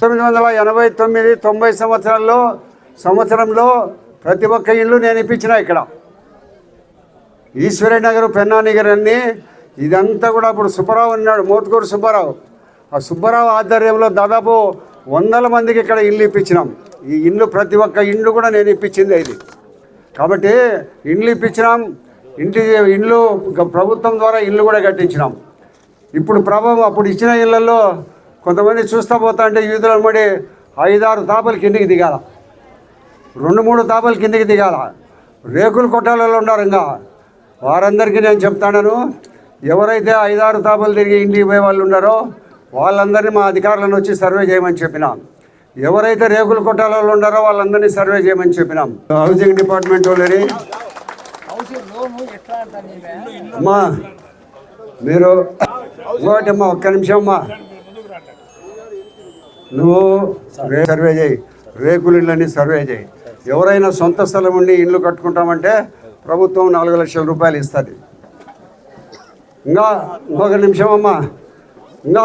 తొమ్మిది వందల ఎనభై తొమ్మిది తొంభై సంవత్సరాల్లో సంవత్సరంలో ప్రతి ఒక్క ఇల్లు నేను ఇప్పించిన ఇక్కడ. ఈశ్వరి నగర్ పెన్నానిగర్ అన్ని ఇదంతా కూడా అప్పుడు సుబ్బారావు ఉన్నాడు మోతుకూరు సుబ్బారావు. ఆ సుబ్బారావు ఆధ్వర్యంలో దాదాపు వందల మందికి ఇక్కడ ఇల్లు ఇప్పించినాం. ఈ ఇల్లు ప్రతి ఒక్క ఇల్లు కూడా నేను ఇప్పించింది ఇది. కాబట్టి ఇండ్లు ఇప్పించినాం ఇంటి ఇల్లు గ- ప్రభుత్వం ద్వారా ఇల్లు కూడా కట్టించినాం. ఇప్పుడు ప్రభావం అప్పుడు ఇచ్చిన ఇళ్ళలో కొంతమంది చూస్తా పోతా అంటే యూదుల మడి ఐదారు తాపలు కిందికి దిగాల. రెండు మూడు తాపలు కిందికి దిగాల. రేకులు కొట్టాలలో ఉన్నారు ఇంకా. వారందరికీ నేను చెప్తాను ఎవరైతే ఐదారు తాపలు తిరిగి ఇంటికి పోయే వాళ్ళు ఉన్నారో వాళ్ళందరినీ మా అధికారులను వచ్చి సర్వే చేయమని చెప్పినాం. ఎవరైతే రేకులు కొట్టాలలో ఉన్నారో వాళ్ళందరినీ సర్వే చేయమని చెప్పినాం. హౌసింగ్ డిపార్ట్మెంట్ వాళ్ళని. అమ్మా మీరు ఇంకోటి అమ్మా ఒక్క నిమిషం అమ్మా. నువ్వు సర్వే చేయి. రేకులు ఇళ్ళని సర్వే చేయి. ఎవరైనా సొంత స్థలం ఉండి ఇల్లు కట్టుకుంటామంటే ప్రభుత్వం నాలుగు లక్షల రూపాయలు ఇస్తుంది. ఇంకా ఇంకొక నిమిషం అమ్మా. ఇంకా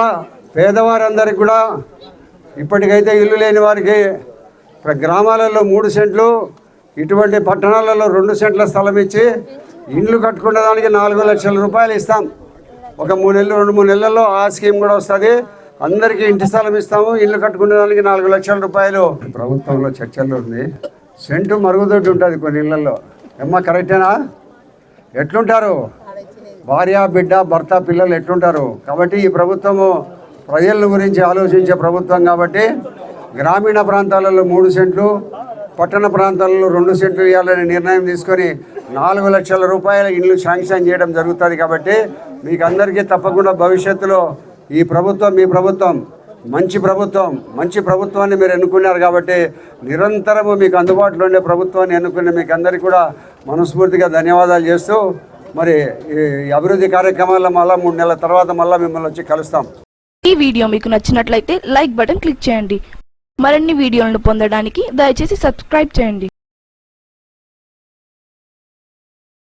పేదవారందరికి కూడా ఇప్పటికైతే ఇల్లు లేని వారికి గ్రామాలలో మూడు సెంట్లు ఇటువంటి పట్టణాలలో రెండు సెంట్ల స్థలం ఇచ్చి ఇండ్లు కట్టుకునే దానికి నాలుగు లక్షల రూపాయలు ఇస్తాం. ఒక మూడు నెలలు రెండు మూడు నెలల్లో ఆ స్కీమ్ కూడా వస్తుంది. అందరికీ ఇంటి స్థలం ఇస్తాము ఇల్లు కట్టుకునే దానికి నాలుగు లక్షల రూపాయలు. ప్రభుత్వంలో చర్చల్లో ఉంది. సెంటు మరుగుదొడ్డి ఉంటుంది కొన్ని ఇళ్ళలో ఏమ్మా కరెక్టేనా? ఎట్లుంటారు? భార్య బిడ్డ భర్త పిల్లలు ఎట్లుంటారు? కాబట్టి ఈ ప్రభుత్వము ప్రజల గురించి ఆలోచించే ప్రభుత్వం కాబట్టి గ్రామీణ ప్రాంతాలలో మూడు సెంట్లు పట్టణ ప్రాంతాలలో రెండు సెంట్లు ఇవ్వాలని నిర్ణయం తీసుకొని నాలుగు లక్షల రూపాయల ఇల్లు శాంక్షన్ చేయడం జరుగుతుంది కాబట్టి మీకు అందరికీ తప్పకుండా భవిష్యత్తులో ఈ ప్రభుత్వం మీ ప్రభుత్వం మంచి ప్రభుత్వం మంచి ప్రభుత్వాన్ని మీరు ఎన్నుకున్నారు కాబట్టి నిరంతరము మీకు అందుబాటులో ఉండే ప్రభుత్వాన్ని ఎన్నుకున్న మీకు అందరికీ కూడా మనస్ఫూర్తిగా ధన్యవాదాలు చేస్తూ మరి ఈ అభివృద్ధి కార్యక్రమాల్లో మళ్ళీ మూడు నెలల తర్వాత మళ్ళీ మిమ్మల్ని వచ్చి కలుస్తాం. ఈ వీడియో మీకు నచ్చినట్లయితే లైక్ బటన్ క్లిక్ చేయండి. మరిన్ని వీడియోలను పొందడానికి దయచేసి సబ్స్క్రైబ్ చేయండి.